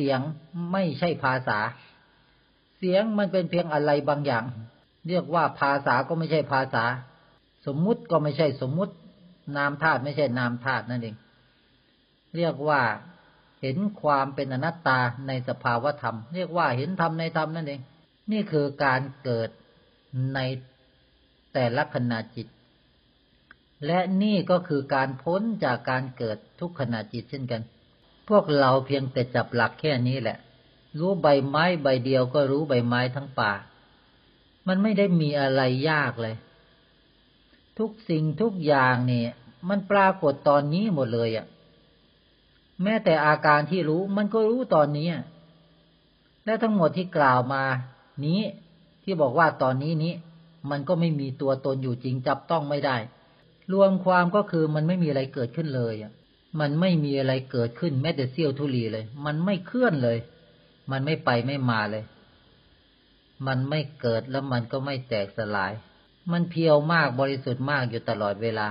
สียงไม่ใช่ภาษา เสียงมันเป็นเพียงอะไรบางอย่าง เรียกว่าภาษาก็ไม่ใช่ภาษา สมมุติก็ไม่ใช่สมมุติ นามธาตุไม่ใช่นามธาตุนั่นเอง เรียกว่าเห็นความเป็นอนัตตาในสภาวธรรม เรียกว่าเห็นธรรมในธรรมนั่นเอง นี่คือการเกิดในแต่ละขณะจิต และนี่ก็คือการพ้นจากการเกิดทุกขณะจิตเช่นกัน พวกเราเพียงแต่จับหลักแค่นี้แหละ รู้ใบไม้ใบเดียวก็รู้ใบไม้ทั้งป่า มันไม่ได้มีอะไรยากเลย ทุกสิ่งทุกอย่างเนี่ย มันปรากฏตอนนี้หมดเลยอะ่ะ แม้แต่อาการที่รู้มันก็รู้ตอนนี้ และทั้งหมดที่กล่าวมานี้ที่บอกว่าตอนนี้นี้ มันก็ไม่มีตัวตนอยู่จริงจับต้องไม่ได้ รวมความก็คือมันไม่มีอะไรเกิดขึ้นเลยอะ มันไม่มีอะไรเกิดขึ้นแม้แต่เสี้ยวทุลีเลย มันไม่เคลื่อนเลย มันไม่ไปไม่มาเลย มันไม่เกิดแล้วมันก็ไม่แตกสลาย มันเพียวมากบริสุทธิ์มากอยู่ตลอดเวลา